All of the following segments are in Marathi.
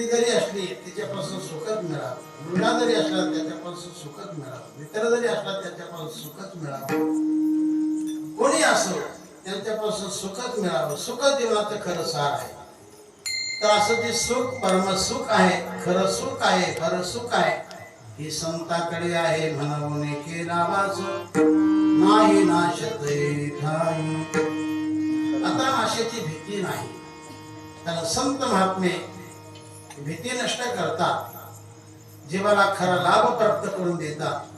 व्यक्ती जरी असली तिच्यापासून सुखच मिळावं. मुलगा जरी असला त्याच्यापासून सुखच मिळावं. मित्र जरी असला त्याच्यापासून सुखच मिळावं. कोणी असो त्यांच्यापासून सुखच मिळावं. सुख जीवनाचं खरं सार आहे. तर असं जे सुख परमसुख आहे खरं सुख आहे खरं सुख आहे हे संताकडे आहे म्हणून के नावाच. नाही नाशते ठाई. आता नाशाची भीती नाही. कारण संत महात्मे भीती नष्ट करतात जीवाला खरा लाभ प्राप्त करून देतात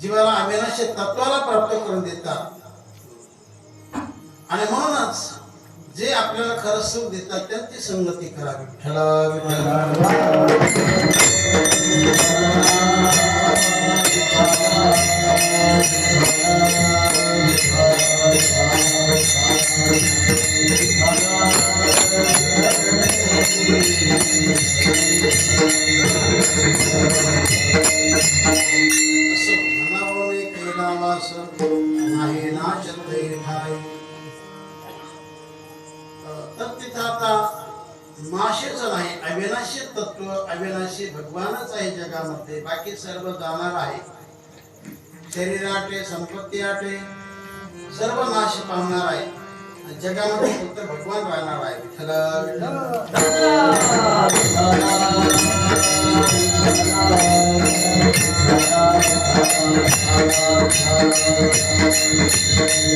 जीवाला अविनाश तत्वाला प्राप्त करून देतात आणि म्हणूनच जे आपल्याला खरं सुख देतात त्यांची संगती करावी ठरावी विठ्ठला. नाही अविनाशी तत्व अविनाशी भगवानच आहे जगामध्ये बाकी सर्व जाणार आहे शरीर आटे संपत्ती आटे सर्व नाश पावणार आहे जगामध्ये फक्त भगवान राहणार आहे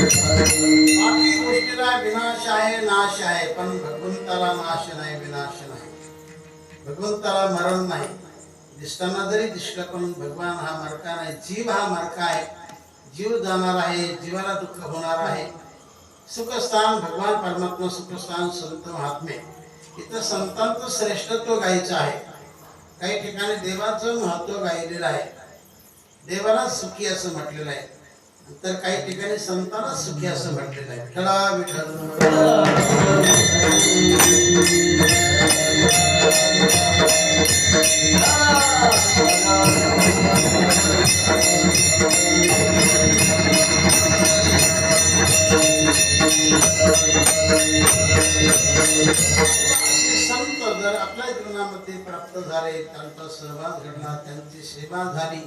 बाकी गोष्टीला विनाश आहे नाश आहे पण भगवंताला नाश नाही विनाश नाही. भगवंताला मरण नाही. दिसताना जरी दिसलं पण भगवान हा मरका नाही. जीव हा मरका आहे. जीव जाणार आहे जीवाला दुःख होणार आहे. सुखस्थान भगवान परमात्मा सुखस्थान संत महात्मे. इथं संतांचं श्रेष्ठत्व गायचं आहे. काही ठिकाणी देवाचं महत्त्व गायलेलं आहे. देवाला सुखी असं म्हटलेलं आहे. तर काही ठिकाणी संतांना सुखी असं म्हटलेलं आहे. विठ्ठला विठ्ठल. संत जर आपल्या जीवनामध्ये प्राप्त झाले त्यांचा सहभाग घडला त्यांची सेवा झाली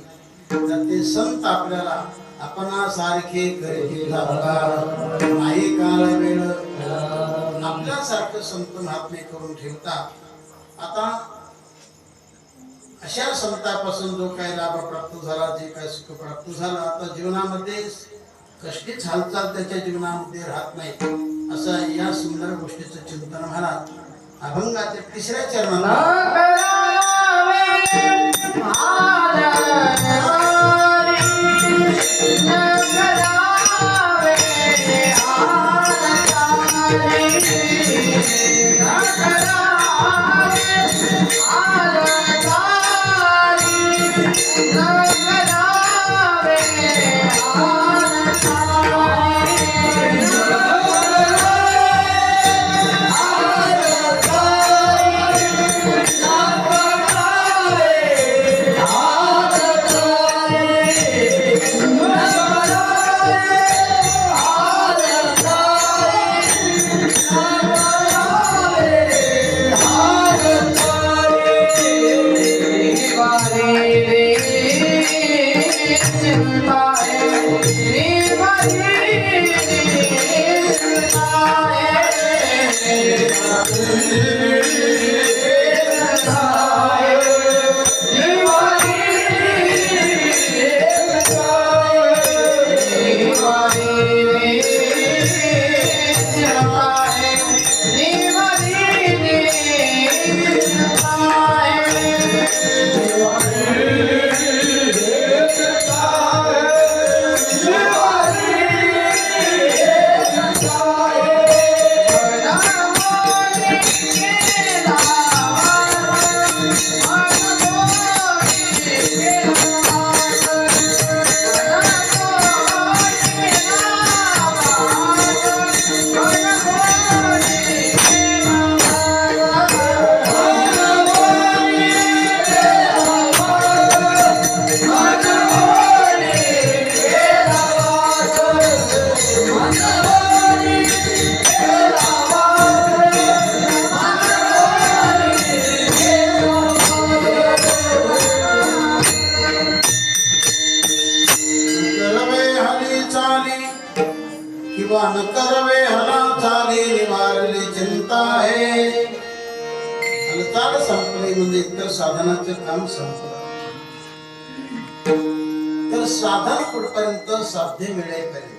तर ते संत आपल्याला आपणासारखे करतील नाही काळ वेळ. आपल्यासारखं संत महात्मे करून ठेवतात. आता अशा संतापासून जो काही लाभ प्राप्त झाला जे काही सुख प्राप्त झाला आता जीवनामध्ये कष्टीच हालचाल त्याच्या जीवनामध्ये राहत नाही. असं या सुंदर गोष्टीचं चिंतन महाराज अभंगाच्या तिसऱ्या चरणाला हालचाल म्हणजे इतर साधनाचे काम संपलं. तर साधन कुठपर्यंत साध्य मिळेपर्यंत?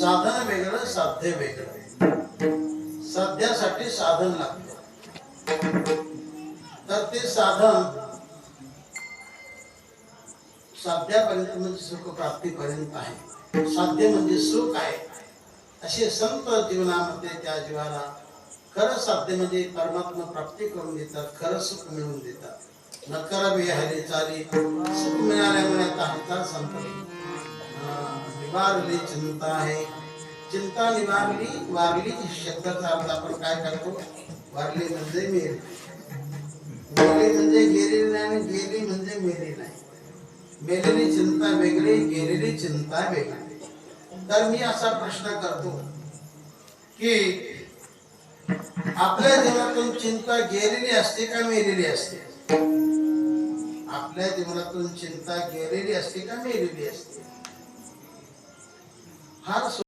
साधन वेगळं साध्य वेगळं. साध्यासाठी साधन लागतं. तर ते साधन साध्यापर्यंत म्हणजे सुख प्राप्तीपर्यंत आहे. साध्य म्हणजे सुख आहे. असे संत जीवनामध्ये त्या जीवाला खरं साध्य म्हणजे परमात्मा प्राप्ती करून देतात खरं सुख मिळवून देतात. नकर बिहारी चाली सुख मिळाल्यामुळे आता हातात निवारली चिंता आहे. चिंता निवारली वारली शब्दाचा अर्थ आपण काय करतो? वारली म्हणजे मेली. मेली म्हणजे गेलेली नाही आणि गेली म्हणजे मेली नाही. मेलेली चिंता वेगळी गेलेली चिंता वेगळी. तर मी असा प्रश्न करतो की आपल्या जीवनातून चिंता गेलेली असते का मेलेली असते? आपल्या जीवनातून चिंता गेलेली असते का मेलेली असते? हा